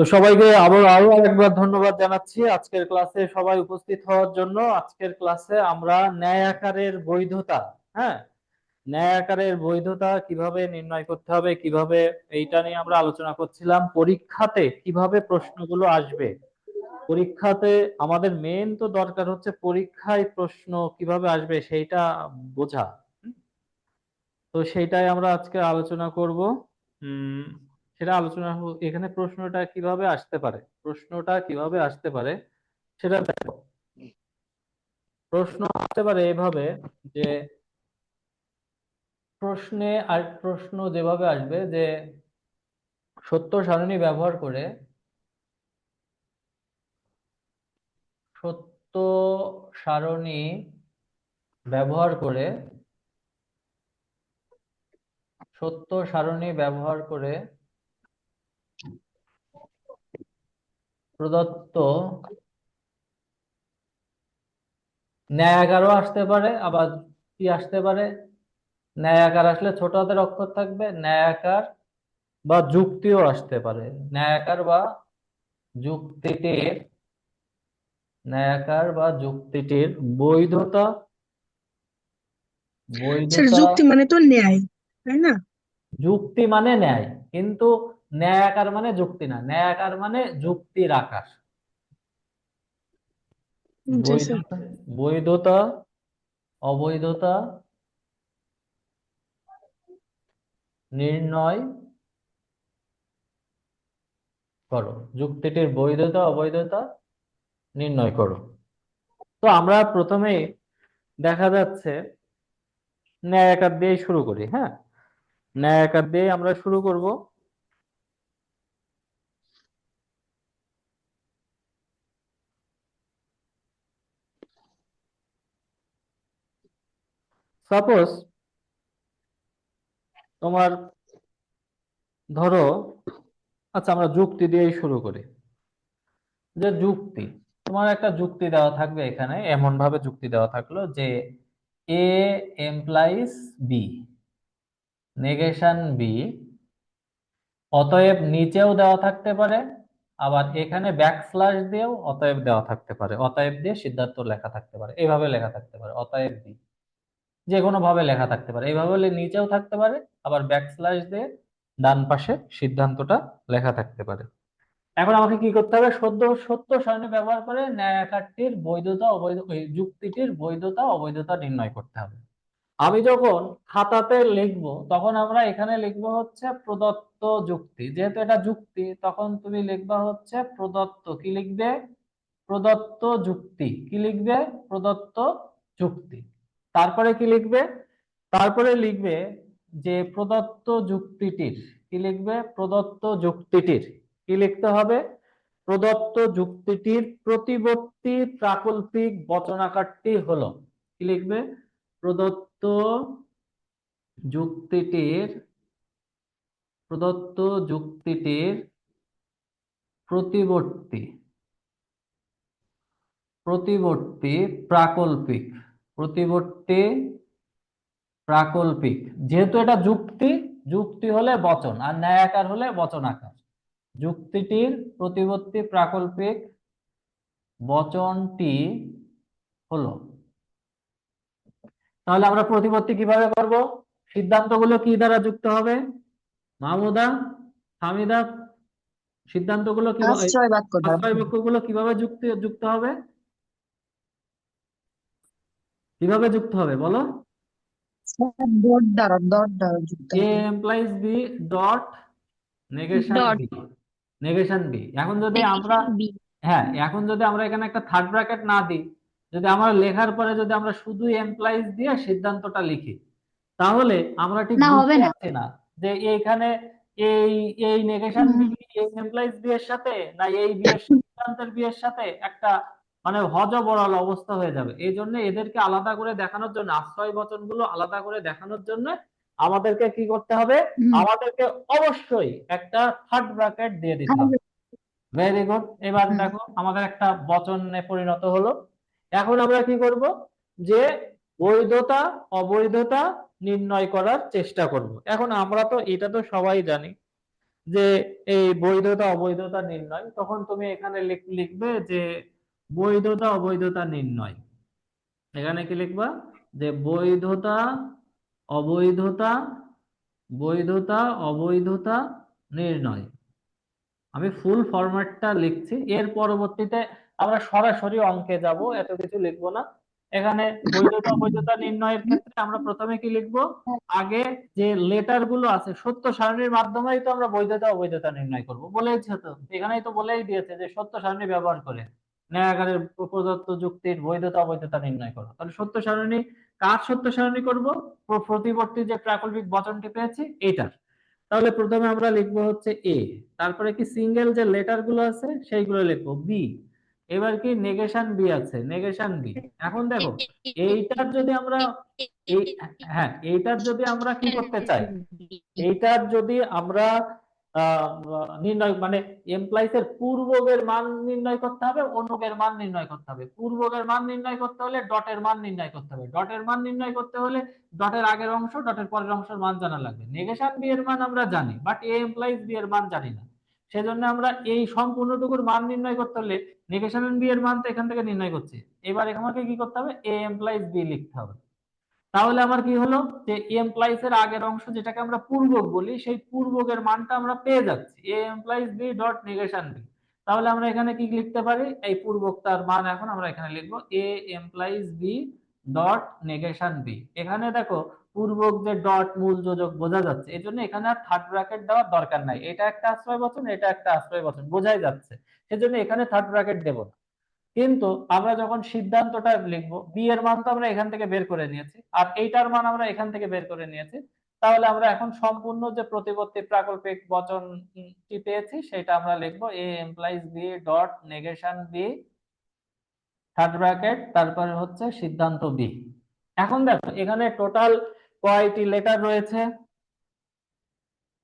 তো সবাইকে আবার আরও একবার ধন্যবাদ জানাচ্ছি। আজকের ক্লাসে সবাই উপস্থিত হওয়ার জন্য আজকের ক্লাসে আমরা ন্যায় আকারের বৈধতা হ্যাঁ? ন্যায় আকারের বৈধতা কীভাবে নির্ণয় করতে হবে, কীভাবে এইটা নিয়ে আমরা আলোচনা করছিলাম, পরীক্ষাতে কীভাবে প্রশ্নগুলো আসবে। পরীক্ষাতে আমাদের মেন তো দরকার হচ্ছে পরীক্ষায় প্রশ্ন কীভাবে আসবে সেইটা বোঝা তো সেইটাই আমরা আজকে আলোচনা করব। উম সেটা আলোচনা এখানে প্রশ্নটা কীভাবে আসতে পারে? প্রশ্নটা কীভাবে আসতে পারে? সেটা দেখো। প্রশ্ন আসতে পারে এভাবে যে প্রশ্নে আর, প্রশ্ন যেভাবে আসবে যে সত্য সারণী ব্যবহার করে সত্য সারণী ব্যবহার করে সত্য সারণী ব্যবহার করে প্রদত্ত ন্যায়াগারও আসতে পারে আবার কি আসতে পারে? ন্যায়াকার আসলে ছোট হাতের অক্ষর থাকবে ন্যায়াকার বা যুক্তিও আসতে পারে। ন্যায়াকার বা যুক্তিটির ন্যায়াকার বা যুক্তিটির বৈধতা বৈধতা যুক্তি মানে তো ন্যায় তাই না? যুক্তি মানে ন্যায় কিন্তু ন্যায়াকার মানে যুক্তি না ন্যায় ন্যায়াকার মানে যুক্তির আকার। বৈধতা বৈধতা অবৈধতা নির্ণয় করো। যুক্তিটির বৈধতা অবৈধতা নির্ণয় করো। তো আমরা প্রথমে দেখা যাচ্ছে ন্যায় ন্যায়াকার দিয়ে শুরু করি হ্যাঁ? ন্যায় ন্যায়াকার দিয়ে আমরা শুরু করব। সাপোজ তোমার ধরো আচ্ছা আমরা যুক্তি দিয়েই শুরু করি। যে যুক্তি, তোমার একটা যুক্তি দেওয়া থাকবে এখানে এমন ভাবে যুক্তি দেওয়া থাকল যে A implies B negation B অতএব নিচেও দেওয়া থাকতে পারে, আবার এখানে ব্যাকস্ল্যাশ দিয়েও অতএব দেওয়া থাকতে পারে। অতএব দিয়ে সিদ্ধান্ত লেখা থাকতে পারে। এভাবে লেখা থাকতে পারে। অতএব বি যে কোনো ভাবে লেখা থাকতে পারে। এইভাবে নিচেও থাকতে পারে, আবার ব্যাকস্ল্যাশ দিয়ে ডান পাশে সিদ্ধান্তটা লেখা থাকতে পারে। এখন আমাকে কি করতে হবে? সদ্য, সত্য সারণী ব্যবহার করে ন্যায় আকারটির বৈধতা, অবৈধ যুক্তিটির বৈধতা, অবৈধতা নির্ণয় করতে হবে। আমি যখন খাতাতে লিখব, তখন আমরা এখানে লিখব হচ্ছে প্রদত্ত যুক্তি। যেহেতু এটা যুক্তি, তখন তুমি লিখবা হচ্ছে প্রদত্ত। কি লিখবে? প্রদত্ত যুক্তি। কি লিখবে? প্রদত্ত যুক্তি। তারপরে কি লিখবে? তারপরে লিখবে যে প্রদত্ত যুক্তিটির, কি লিখবে? প্রদত্ত যুক্তিটির, কি লিখতে হবে? প্রদত্ত যুক্তিটির প্রতিবর্তী প্রাকল্পিক বচনাকারটি হলো, কি লিখবে? প্রদত্ত যুক্তিটির প্রদত্ত যুক্তিটির প্রতিবর্তী প্রতিবর্তী প্রাকল্পিক প্রতিবর্তী প্রাকল্পিক। যেহেতু এটা যুক্তি যুক্তি হলে বচন আর ন্যায়াকার হলে বচনাকার। যুক্তিটির প্রতিবর্তী প্রাকল্পিক বচনটি হলো। তাহলে আমরা প্রতিপত্তি কীভাবে করব? সিদ্ধান্তগুলো কি দ্বারা যুক্ত হবে? মাহমুদা হামিদা সিদ্ধান্তগুলো কীভাবে বাক্যগুলো কীভাবে যুক্ত যুক্ত হবে? কীভাবে যুক্ত হবে বলো? ডট দ্বারা ডট দ্বারা যুক্ত এ হবে। Implies B dot negation. B negation B এখন যদি আমরা হ্যাঁ এখন যদি আমরা এখানে একটা থার্ড ব্র্যাকেট না দিই যদি আমরা লেখার পরে যদি আমরা শুধু এমপ্লয়িজ দিয়ে সিদ্ধান্তটা লিখি তাহলে আমরা ঠিক না, হবে বুঝতে না। পারছি না যে এইখানে এই এই নেগেশন বি এই এমপ্লয়িজ বি এর সাথে না এই বি এর সিদ্ধান্তের বি এর সাথে একটা মানে হজবরল অবস্থা হয়ে যাবে। এই জন্য এদেরকে আলাদা করে দেখানোর জন্য আশ্রয় বচনগুলো আলাদা করে দেখানোর জন্য আমাদেরকে কি করতে হবে? আমাদেরকে অবশ্যই একটা থার্ড ব্র্যাকেট দিয়ে দিতে হবে। ভেরি গুড এবার দেখো আমাদের একটা বচনে পরিণত হলো। এখন আমরা কি করব? যে বৈধতা অবৈধতা নির্ণয় করার চেষ্টা করব। এখন আমরা তো এটা তো সবাই জানি যে এই বৈধতা অবৈধতা নির্ণয় তখন তুমি এখানে লিখ- লিখবে যে বৈধতা, অবৈধতা নির্ণয়। এখানে কি লিখবা? যে বৈধতা, অবৈধতা বৈধতা, অবৈধতা নির্ণয়। আমি ফুল ফরম্যাটটা লিখছি। এর পরবর্তীতে আমরা সরাসরি অঙ্কে যাব, এত কিছু লিখব না। এখানে বৈধতা, অবৈধতা নির্ণয়ের ক্ষেত্রে আমরা প্রথমে কি লিখব? আগে যে লেটারগুলো আছে, সত্য সারণীর মাধ্যমেই তো আমরা বৈধতা, অবৈধতা নির্ণয় করব। বলেইছে তো? এখানেই তো বলেই দিয়েছে যে সত্য সারণী ব্যবহার করে। ন্যায়াগারের প্রদত্ত যুক্তির বৈধতা, অবৈধতা নির্ণয় করো। তাহলে সত্য সারণী, কার সত্য সারণী করব? প্র- প্রতিবর্তী যে প্রাকল্পিক বচনটি পেয়েছি, এইটার। তাহলে প্রথমে আমরা লিখব হচ্ছে এ তারপরে কি সিঙ্গেল যে লেটারগুলো আছে, সেইগুলো লিখব। বি এবার কি নেগেশন বি আছে নেগেশন বি এখন দেখো, এইটার যদি আমরা হ্যাঁ এইটার যদি আমরা কি করতে চাই, এইটার যদি আমরা নির্ণয় মানে এমপ্লয়িজ এর পূর্বকের মান নির্ণয় করতে হবে অনুকের মান নির্ণয় করতে হবে। পূর্বকের মান নির্ণয় করতে হলে ডটের মান নির্ণয় করতে হবে। ডটের মান নির্ণয় করতে হলে ডটের আগের অংশ ডটের পরের অংশের মান জানা লাগবে। নেগেশন বি এর মান আমরা জানি বাট এ এমপ্লয়িজ বি এর মান জানি না। সেজন্য আমরা এই সম্পূর্ণটুকুর মান নির্ণয় করতে হলে নেগেশন বি এর মান তো এখান থেকে নির্ণয় করছি। এবার আমাকে কি করতে হবে? এ এমপ্লয়িজ বি লিখতে হবে। তাহলে আমার কি হলো? যে এমপ্লয়িজ এর আগের অংশ যেটাকে আমরা পূর্বক বলি, সেই পূর্বকের মানটা আমরা পেয়ে যাচ্ছি। A implies B dot negation B তাহলে আমরা এখানে কি লিখতে পারি? এই পূর্বকটার মান এখন আমরা এখানে লিখব A implies B dot negation B এখানে দেখো, পূর্বক যে ডট মূল যোজক বোঝা যাচ্ছে এই জন্য এখানে আর থার্ড ব্র্যাকেট দেওয়ার দরকার নাই। এটা একটা আশ্রয় বচন, এটা একটা আশ্রয় বচন, বোঝাই যাচ্ছে। সেজন্য এখানে থার্ড ব্র্যাকেট দেবো না। কিন্তু আমরা যখন সিদ্ধান্তটা লিখব বি এর মান তো আমরা এখান থেকে বের করে নিয়েছি, আর এইটার মান আমরা এখান থেকে বের করে নিয়েছি, তাহলে আমরা এখন সম্পূর্ণ যে প্রতিবর্তী প্রাকল্পিক বচনটি পেয়েছি, সেটা আমরা লিখব A implies B dot negation B third bracket তারপরে হচ্ছে সিদ্ধান্ত বি এখন দেখো, এখানে টোটাল কয়টি লেটার রয়েছে?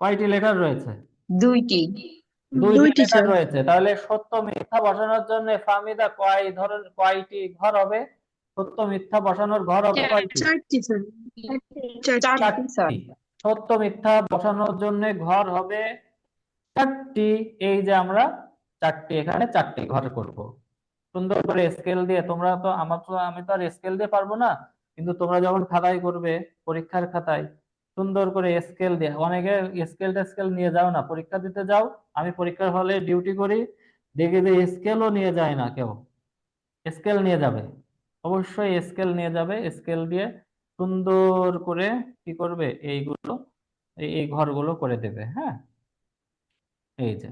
কয়টি লেটার রয়েছে? দুইটি। লেটার স্যার রয়েছে। তাহলে সত্য মিথ্যা বসানোর জন্য ফাহমিদা কয় ধরনের কয়টি ঘর হবে? সত্য মিথ্যা বসানোর ঘর হবে কয়টি? চারটি স্যার চারটি স্যার সত্য মিথ্যা বসানোর জন্য ঘর হবে চারটি। এই যে আমরা চারটি এখানে চারটি ঘর করব। সুন্দর করে স্কেল দিয়ে তোমরা তো আমার তো আমি তো আর স্কেল দিয়ে পারব না। কিন্তু তোমরা যখন খাতায় করবে পরীক্ষার খাতায় সুন্দর করে স্কেল দিয়ে, অনেকে স্কেল টেস্কেল নিয়ে যাও না, পরীক্ষা দিতে যাও, আমি পরীক্ষার হলে ডিউটি করি, দেখি যে স্কেলও নিয়ে যায় না কেউ স্কেল নিয়ে যাবে, অবশ্যই স্কেল নিয়ে যাবে স্কেল দিয়ে সুন্দর করে কি করবে, এইগুলো, এই ঘরগুলো করে দেবে হ্যাঁ? এই যে,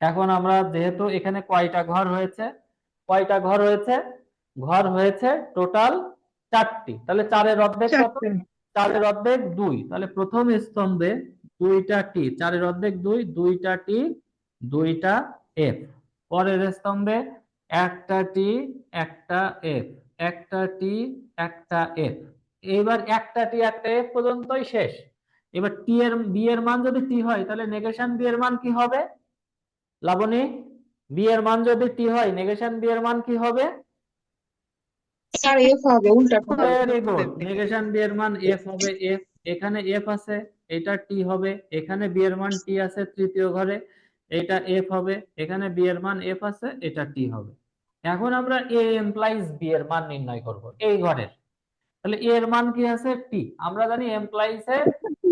এখন আমরা যেহেতু এখানে কয়টা ঘর হয়েছে, কয়টা ঘর হয়েছে? ঘর হয়েছে টোটাল চারটি, তাহলে চারের অর্ধেক কত? চারের অর্ধেক দুই। তাহলে প্রথম স্তম্ভে দুইটা টি চারের অর্ধেক দুই, দুইটা টি দুইটা এফ পরের স্তম্ভে একটা টি একটা এফ একটা টি একটা এফ এবার একটা টি একটা এফ পর্যন্তই শেষ। এবার টি এর বি এর মান যদি টি হয়, তাহলে নেগেশন বি এর মান কি হবে? লাবণী বি এর মান যদি টি হয় নেগেশন বি এর মান কি হবে? স্যার এফ হবে উল্টা ভেরি গুড নেগেশন বি এর মান এফ হবে এফ এখানে এফ আছে এটা টি হবে এখানে বি এর মান টি আছে তৃতীয় ঘরে এটা এফ হবে এখানে বি এর মান এফ আছে এটা টি হবে। এখন আমরা এ এমপ্লাইজ বি এর মান নির্ণয় করব এই ঘরের। তাহলে এ এর মান কি আছে? টি আমরা জানি implies A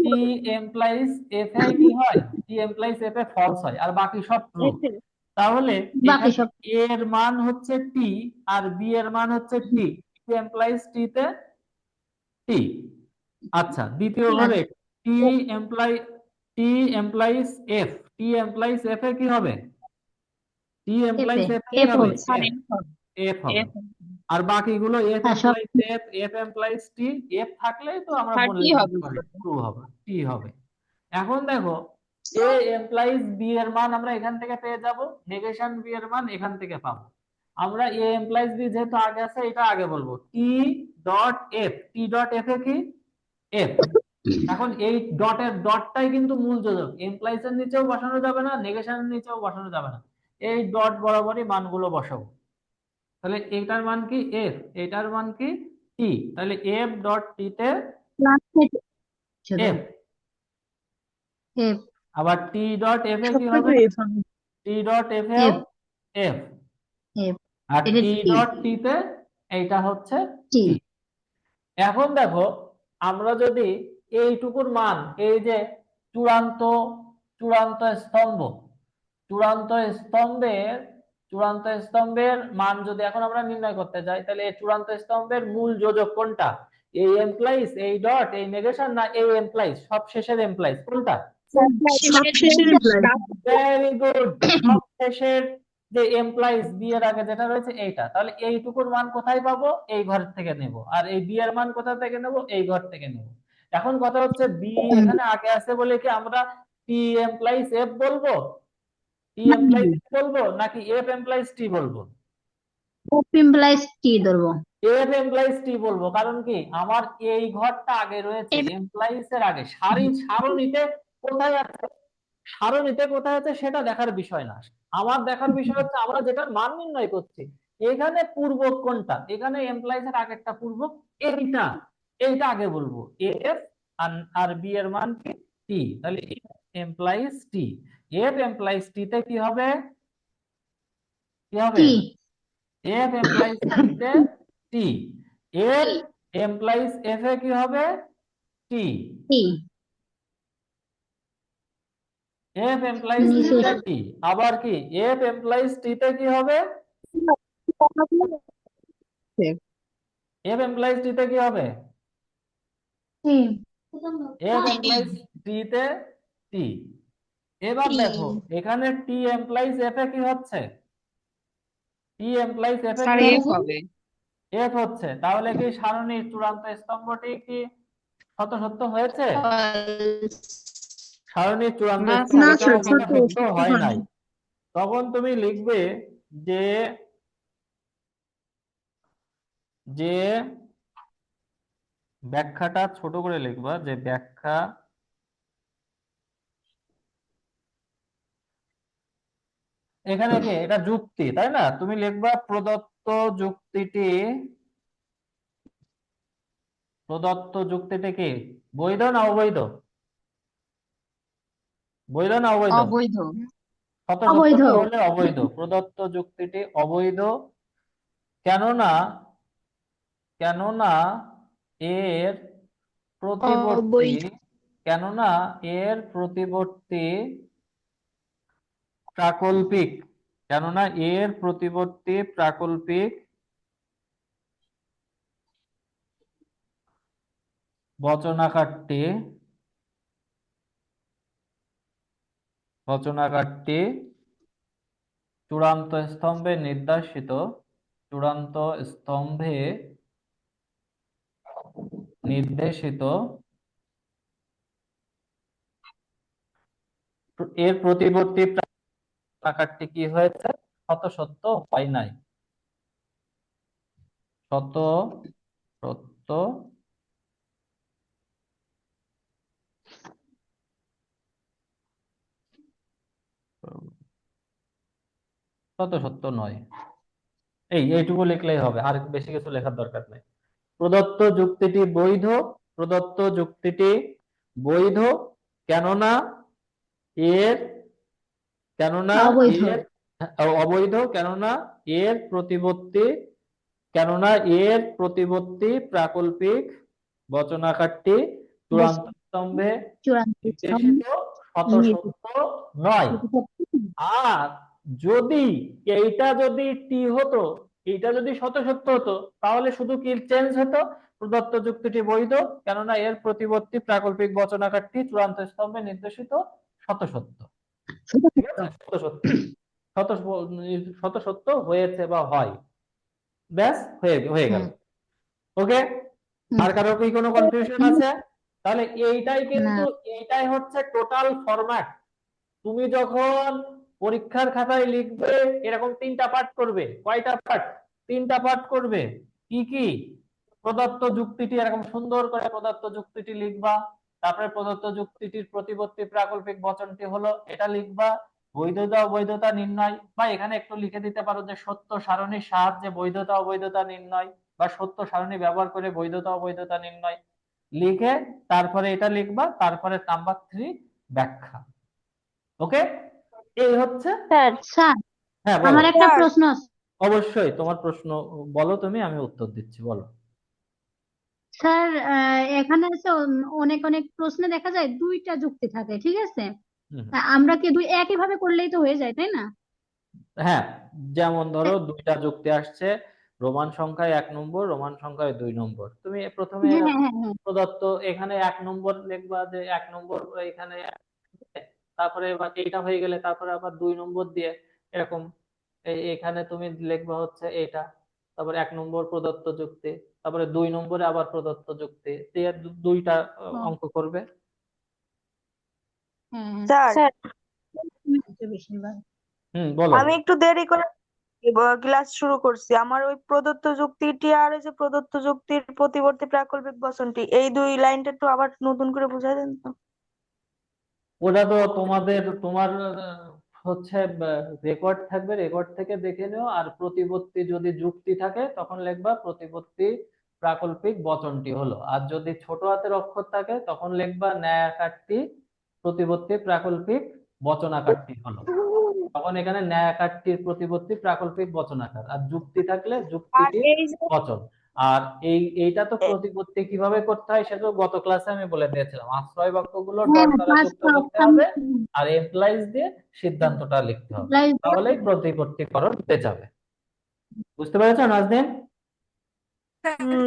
T implies F A কি হয়? T implies F A false হয় আর বাকি সব ট্রু তাহলে এর মান হচ্ছে টি আর বি এর মান হচ্ছে টি টি এমপ্লাইজ টি তে টি আচ্ছা দ্বিতীয় ঘরে T imply T implies F T implies F এ কি হবে? টি এমপ্লাইজ এফ কি এফ হবে? এফ হবে। আর বাকিগুলো F implies F F implies T F থাকলেই তো আমরা টি পারি। ট্রু হবে টি হবে। এখন দেখো এ এমপ্লাইজ বি এর মান আমরা এখান থেকে পেয়ে যাব। নেগেশন বি এর মান এখান থেকে পাবো। আমরা এ এমপ্লাইজ বি যেহেতু আগে আছে এটা আগে বলব। T dot F T dot F এ কি? এফ এখন এই ডটের ডটটাই কিন্তু মূল যোজক। এমপ্লয়িজ এর নিচেও বসানো যাবে না নেগেশনের নিচেও বসানো যাবে না। এই ডট বরাবরই মানগুলো বসাবো। তাহলে এটার মান কি এফ এটার মান কি টি তাহলে এফ ডট টি তে এফ এফ আবার টি ডট এফ এ কি হবে। টি ডট এফ এও এফ আর টি ডট টি তে এইটা হচ্ছে টি এখন দেখো আমরা যদি এইটুকুর মান এই যে চূড়ান্ত চূড়ান্ত স্তম্ভ চূড়ান্ত স্তম্ভের চূড়ান্ত স্তম্ভের মান যদি এখন আমরা নির্ণয় করতে যাই তাহলে এই চূড়ান্ত স্তম্ভের মূল যোজক কোনটা? এই এমপ্লয়িজ এই ডট এই নেগেশন না এই এমপ্লয়িজ সব শেষের এমপ্লয়িজ কোনটা। ভেরি গুড শেষের যে এমপ্লয়িজ বি এর আগে যেটা রয়েছে এইটা। তাহলে এইটুকুর মান কোথায় পাবো? এই ঘর থেকে নেব। আর এই বি এর মান কোথা থেকে নেব? এই ঘর থেকে নেব। এখন কথা হচ্ছে বি এখানে আগে আছে বলে কি আমরা টি এমপ্লয়িজ এফ বলব? টি এমপ্লয়িজ বলব? নাকি এফ এমপ্লয়িজ টি বলব? F implies T ধরবো। এফ এমপ্লয়িজ টি বলব। কারণ কি? আমার এই ঘরটা আগে রয়েছে। এমপ্লয়িজ এর আগে। সারি সারণীতে কোথায় আছে? সারণীতে কোথায় আছে সেটা দেখার বিষয় না। আমার দেখার বিষয় হচ্ছে আমরা যেটা মান নির্ণয় করছি এখানে পূর্বক কোনটা? এখানে এমপ্লয়িজ এর আগেরটা পূর্বক এইটা। এইটা আগে বলব। এ এফ আর বি এর মান কি? টি তাহলে implies T F implies T তে কি হবে? কি হবে? এফ এমপ্লয়িজ তে T F implies F A কি হবে? টি এফ এমপ্লয়িজ নিচে। টি টি আবার কি? এফ এমপ্লয়িজ টি তে কি হবে? এফ এমপ্লয়িজ টি তে কি হবে? এফ এমপ্লয়িজ টি তে টি এবার দেখো এখানে টি এমপ্লয়িজ এফ এ কি হচ্ছে? টি এমপ্লয়িজ এফ এ কি এফ হচ্ছে? হবে। এফ হচ্ছে। তাহলে কি সারণীর চূড়ান্ত স্তম্ভটি কি শত সত্য হয়েছে? সারণীর চূড়ান্ত হয় হয় নাই। তখন তুমি লিখবে যে যে ব্যাখ্যাটা ছোট করে লিখবা যে ব্যাখ্যা এখানে কি? এটা যুক্তি তাই না? তুমি লিখবা প্রদত্ত যুক্তিটি প্রদত্ত যুক্তিটি কি? বৈধ না অবৈধ? বৈধ না অবৈধ অবৈধ শত অবৈধ। হলে অবৈধ প্রদত্ত যুক্তিটি অবৈধ কেননা কেননা এর প্রতিবর্তী অবৈধ। কেননা এর প্রতিবর্তী প্রাকল্পিক কেননা এর প্রতিবর্তী প্রাকল্পিক বচনাকারটি বচনাকারটি চূড়ান্ত স্তম্ভে নির্দেশিত, চূড়ান্ত স্তম্ভে নির্দেশিত। এর প্রতিবর্তী আকারটি কি হয়েছে? শত সত্য হয় নাই। শত সত্য শত সত্য নয়। এই এইটুকু লিখলেই হবে আর বেশি কিছু লেখার দরকার নেই। প্রদত্ত যুক্তিটি বৈধ প্রদত্ত যুক্তিটি বৈধ কেননা এর কেননা অবৈধ। এর অবৈধ কেননা এর প্রতিবর্তী কেননা এর প্রতিবর্তী প্রাকল্পিক বচনাকারটি চূড়ান্ত স্তম্ভে নয়। আর যদি এইটা যদি টি হতো এইটা যদি শত সত্য হতো তাহলে শুধু কি চেঞ্জ হতো? প্রদত্ত যুক্তিটি বৈধ কেননা এর প্রতিবর্তী প্রাকল্পিক বচনাকারটি চূড়ান্ত স্তম্ভে নির্দেশিত শত সত্য শত সত্য শত শত সত্য হয়েছে বা হয়। ব্যাস হয়ে হয়ে গেল। ওকে? আর কারও কি কোনো কনফিউশন আছে? তাহলে এইটাই কিন্তু এইটাই হচ্ছে টোটাল ফরম্যাট তুমি যখন পরীক্ষার খাতায় লিখবে, এরকম তিনটা পাঠ করবে। কয়টা পাঠ? তিনটা পাঠ করবে। কি কি? প্রদত্ত যুক্তিটি এরকম সুন্দর করে প্রদত্ত যুক্তিটি লিখবা। তারপরে প্রদত্ত যুক্তিটির প্রতিবর্তী প্রাকল্পিক বচনটি হলো, এটা লিখবা, বৈধতা, অবৈধতা, নির্ণয়, বা এখানে একটু লিখে দিতে পারো যে সত্য সারণীর সাহায্যে বৈধতা, অবৈধতা, নির্ণয়, বা সত্য, সারণী ব্যবহার করে বৈধতা, অবৈধতা, নির্ণয় লিখে তারপরে এটা লিখবা, তারপরে নাম্বার থ্রি ব্যাখ্যা। ওকে এই হচ্ছে? স্যার স্যার হ্যাঁ বলো। আমার একটা স্যার। প্রশ্ন আছে। অবশ্যই তোমার প্রশ্ন বলো তুমি আমি উত্তর দিচ্ছি বলো। স্যার এখানে আছে অনেক অনেক প্রশ্নে দেখা যায় দুইটা যুক্তি থাকে ঠিক আছে? হুম। আমরা কি দুই একই ভাবে করলেই তো হয়ে যায় তাই না? হ্যাঁ যেমন ধরো দুইটা যুক্তি আসছে রোমান সংখ্যায় এক নম্বর রোমান সংখ্যায় দুই নম্বর। তুমি প্রথমে হ্যাঁ হ্যাঁ হ্যাঁ হ্যাঁ। প্রদত্ত এখানে এক নম্বর লিখবা যে এক নম্বর এখানে তারপরে এবার এইটা হয়ে গেলে তারপরে আবার দুই নম্বর দিয়ে এরকম এখানে তুমি লিখবা হচ্ছে এটা তারপরে এক নম্বর প্রদত্ত যুক্তি তারপরে দুই নম্বরে আবার প্রদত্ত যুক্তি দিয়ে দুইটা অঙ্ক করবে। বলো। আমি একটু দেরি করে ক্লাস শুরু করছি। আমার ওই প্রদত্ত যুক্তিটি আর ওই যে প্রদত্ত যুক্তির প্রতিবর্তী প্রাকল্পিক বচনটি এই দুই লাইনটা একটু আবার নতুন করে বুঝাই দেন তো। ওটা তো তোমাদের তোমার হচ্ছে রেকর্ড থাকবে রেকর্ড থেকে দেখে নিও। আর প্রতিপত্তি যদি যুক্তি থাকে তখন লিখবা প্রতিপত্তি প্রাকল্পিক বচনটি হলো। আর যদি ছোট হাতের অক্ষর থাকে তখন লিখবা ন্যায় আকারটি প্রতিপত্তি প্রাকল্পিক বচনাকারটি হলো। তখন এখানে ন্যায় আকারটির প্রতিপত্তি প্রাকল্পিক বচনাকার। আর যুক্তি থাকলে যুক্তিটি বচন। আর এই এইটা তো প্রতিপত্তি কীভাবে করতে হয় সেটা গত ক্লাসে আমি বলে দিয়েছিলাম। আশ্রয় বাক্যগুলো হ্যাঁ ডট দ্বারা ক্লাস যুক্ত করতে হবে আর এমপ্লয়িজ দিয়ে সিদ্ধান্তটা লিখতে হবে। তাহলেই প্রতিপত্তিকরণ হতে যাবে। বুঝতে পেরেছ নাজনীন? হুম,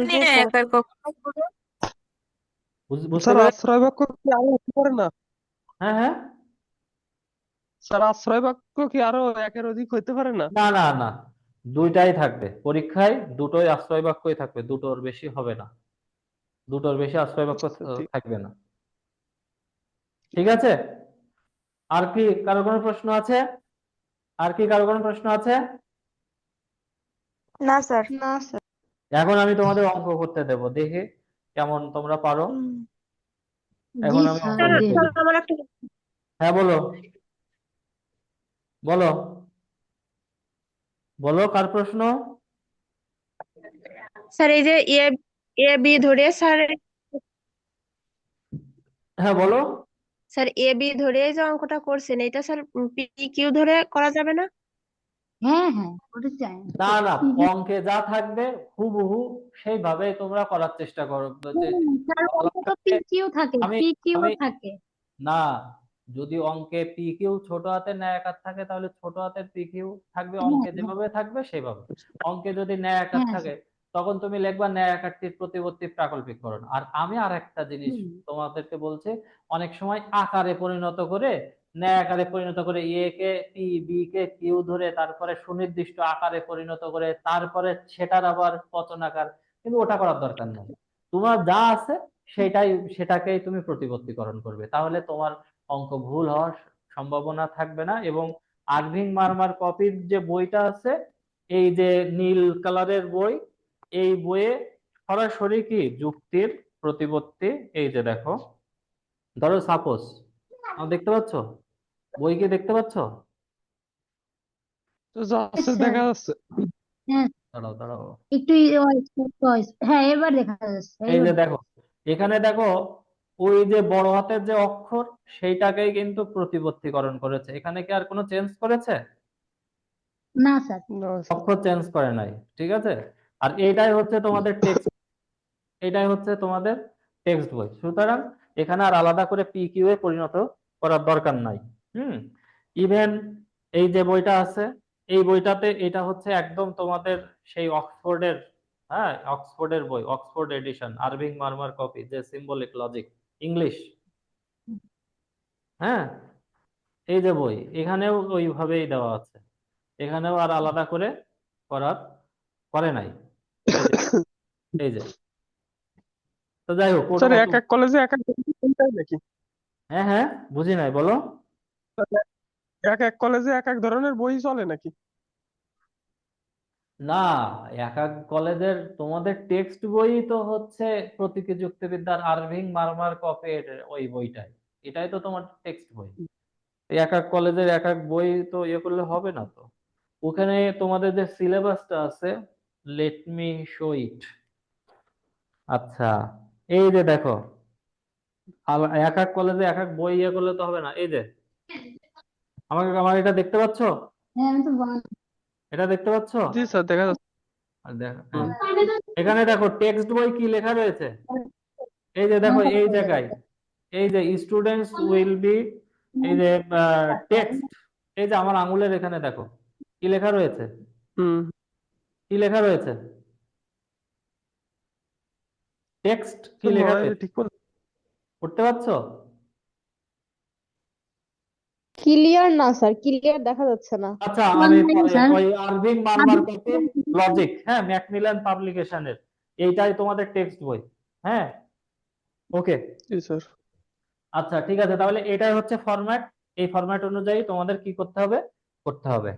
স্যার। আশ্রয় বাক্য কি আরও হতে পারে না? হ্যাঁ হ্যাঁ। স্যার আশ্রয় বাক্য কি আরও একের অধিক হইতে পারে না? না না না। দুইটাই থাকবে। পরীক্ষায় দুটোই আশ্রয় বাক্যই থাকবে দুটোর বেশি হবে না। দুটোর বেশি আশ্রয় বাক্য থাকবে না। ঠিক আছে? আর কি কারও কোনো প্রশ্ন আছে? আর কি কারও কোনো প্রশ্ন আছে? না স্যার। না স্যার। এখন আমি তোমাদের অঙ্ক করতে দেব দেখি কেমন তোমরা পারো। এখন আমি হ্যাঁ বলো। বলো। বলো কার প্রশ্ন? স্যার এই যে এ এ বি ধরে স্যার হ্যাঁ বলো। স্যার এ বি ধরে যে অঙ্কটা করছেন এটা স্যার পি কিউ ধরে করা যাবে না? হ্যাঁ হ্যাঁ না না অঙ্কে যা থাকবে হুবহু সেইভাবেই তোমরা করার চেষ্টা করো। যে স্যার পি কিউ থাকে আমি- পি কিউ থাকে। না যদি অঙ্কে পি কিউ ছোট হাতের ন্যায় আকার থাকে তাহলে ছোট হাতের পি কিউ থাকবে অঙ্কে। যেভাবে থাকবে সেভাবে। অঙ্কে যদি ন্যায় আকার থাকে তখন তুমি লিখবা ন্যায় আকারটির প্রতিবর্তী প্রাকল্পিককরণ আর আমি আর একটা জিনিস তোমাদেরকে বলছি অনেক সময় আকারে পরিণত করে ন্যায় আকারে পরিণত করে এ কে পি বি কে কিউ ধরে তারপরে সুনির্দিষ্ট আকারে পরিণত করে তারপরে সেটার আবার পচন আকার। কিন্তু ওটা করার দরকার নেই। তোমার যা আছে সেটাই সেটাকেই তুমি প্রতিবর্তীকরণ করবে। তাহলে তোমার অঙ্ক ভুল হওয়ার সম্ভাবনা থাকবে না এবং আরভিং মার্মার কপির যে বইটা আছে এই যে নীল কালারের বই এই বইয়ে সরাসরি কি যুক্তির প্রতিপত্তি? এই যে দেখো ধরো সাপোজ দেখতে পাচ্ছ? বই কি দেখতে পাচ্ছ? তো। দেখা যাচ্ছে। দাঁড়াও দাঁড়াও। একটু হ্যাঁ এবার দেখা যাচ্ছে এই যে দেখো এখানে দেখো ওই যে বড় হাতের যে অক্ষর সেইটাকেই কিন্তু প্রতিপত্তিকরণ করেছে। এখানে কি আর কোনো চেঞ্জ করেছে? না স্যার। অক্ষর চেঞ্জ করে নাই ঠিক আছে? আর এইটাই হচ্ছে তোমাদের টেক্সট এটাই হচ্ছে তোমাদের টেক্সট বই। সুতরাং এখানে আর আলাদা করে পি কিউ এ পরিণত করার দরকার নাই। হুম? ইভেন এই যে বইটা আছে এই বইটাতে এটা হচ্ছে একদম তোমাদের সেই অক্সফোর্ডের হ্যাঁ অক্সফোর্ডের বই অক্সফোর্ড এডিশন আরভিং মার্মার কপি যে সিম্বলিক লজিক ইংলিশ। হ্যাঁ? এই যে বই এখানেও ওইভাবেই দেওয়া আছে। এখানেও আর আলাদা করে করার করে নাই। এই যে। তো যাই হোক স্যার এক এক কলেজে এক এক নাকি? হ্যাঁ হ্যাঁ বুঝি নাই বলো। এক এক কলেজে এক এক ধরনের বই চলে নাকি? না এক এক কলেজের তোমাদের টেক্সট বই তো হচ্ছে প্রতীকী যুক্তিবিদ্যার আরভিং মার্মার কপের ওই বইটাই। এটাই তো তোমার টেক্সট বই। এক এক কলেজের এক এক বই তো ইয়ে করলে হবে না তো। ওখানে তোমাদের যে সিলেবাসটা আছে লেট মি শো ইট আচ্ছা এই যে দেখো এক এক কলেজে এক এক বই ইয়ে করলে তো হবে না। এই যে, আমাকে, আমার এটা দেখতে পাচ্ছ? হ্যাঁ আমি তো এটা দেখতে পাচ্ছ? জি স্যার দেখা যাচ্ছে। আর দেখ হ্যাঁ। এখানে দেখো টেক্সট বই কি লেখা রয়েছে? এই যে দেখো এই জায়গায়। এই যে স্টুডেন্টস উইল বি এই যে টেক্সট এই যে আমার আঙুলের এখানে দেখো কি লেখা রয়েছে? হুম। কি লেখা রয়েছে? টেক্সট কি লেখা রয়েছে? ঠিক পড়তে পারছ? ক্লিয়ার না স্যার ক্লিয়ার দেখা যাচ্ছে না। আচ্ছা আমি পরে ওই আরভিং মারমার কপি লজিক হ্যাঁ ম্যাকমিলান পাবলিকেশনের এইটাই তোমাদের টেক্সট বই হ্যাঁ? ওকে জি স্যার আচ্ছা ঠিক আছে। তাহলে এটাই হচ্ছে ফরম্যাট এই ফরম্যাট অনুযায়ী তোমাদের কি করতে হবে? করতে হবে।